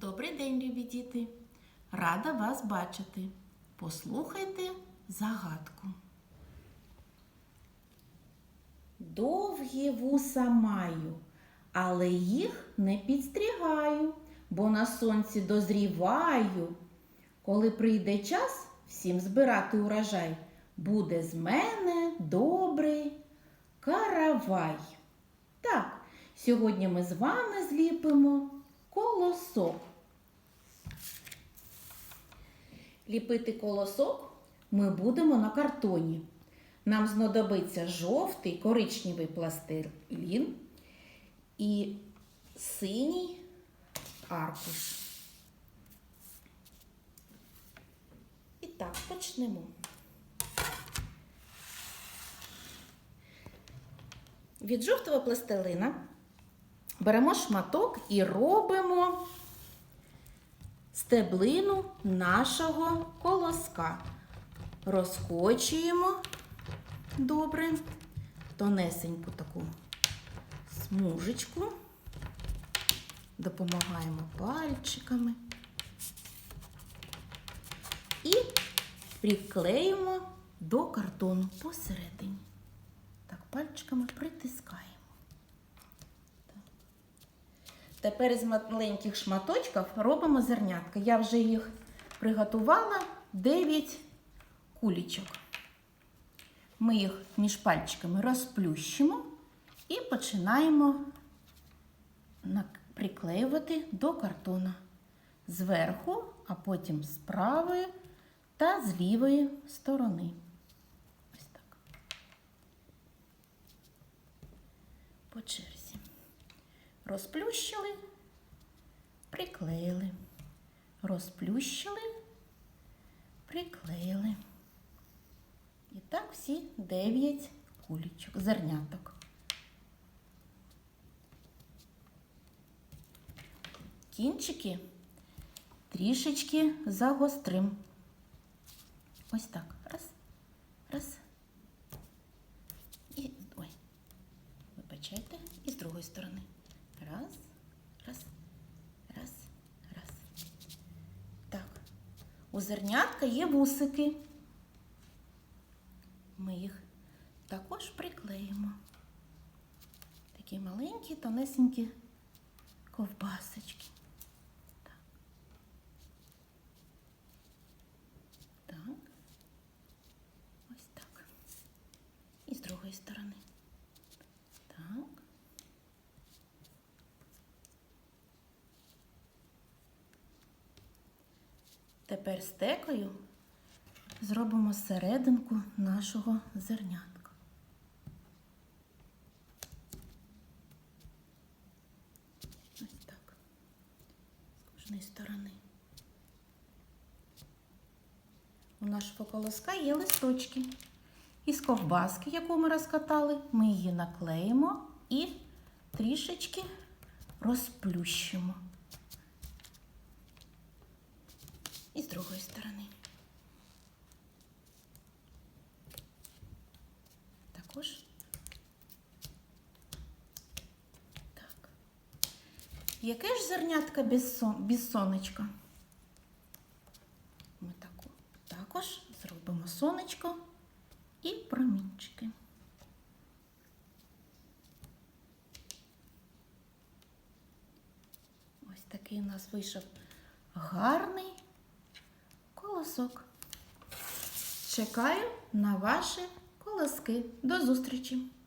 Добрий день, любі діти! Рада вас бачити. Послухайте загадку. Довгі вуса маю, але їх не підстригаю, бо на сонці дозріваю. Коли прийде час всім збирати урожай, буде з мене добрий каравай. Так, сьогодні ми з вами зліпимо колосок. Ліпити колосок ми будемо на картоні. Нам знадобиться жовтий коричневий пластилін і синій аркуш. І так, почнемо. Від жовтого пластилина беремо шматок і робимо стеблину нашого колоска. Розкочуємо добре, тонесеньку таку смужечку, допомагаємо пальчиками і приклеїмо до картону посередині. Так, пальчиками притискаємо. Тепер із маленьких шматочків робимо зернятка. Я вже їх приготувала 9 кулічок. Ми їх між пальчиками розплющимо і починаємо приклеювати до картона зверху, а потім з правої та з лівої сторони. Ось так. По черзі. Розплющили, приклеїли, розплющили, приклеїли. І так всі 9 кулічок, зерняток. Кінчики трішечки загострим. Ось так. Раз, раз. І ой, вибачайте, і з другої сторони. Раз, раз, раз, раз. Так. У зернятка є вусики. Ми їх також приклеїмо. Такі маленькі, тонесенькі ковбасочки. Так. Так. Ось так. І з другої сторони. Так. Тепер стекою зробимо серединку нашого зернятка. Ось так. З кожної сторони. У нашого колоска є листочки. Із ковбаски, яку ми розкатали, ми її наклеїмо і трішечки розплющимо. І з другої сторони. Також. Так. Яке ж зернятка без, сон, без сонечка? Ми таку. також зробимо сонечко і промінчики. Ось такий у нас вийшов гарний колосок. Чекаю на ваші колоски. До зустрічі!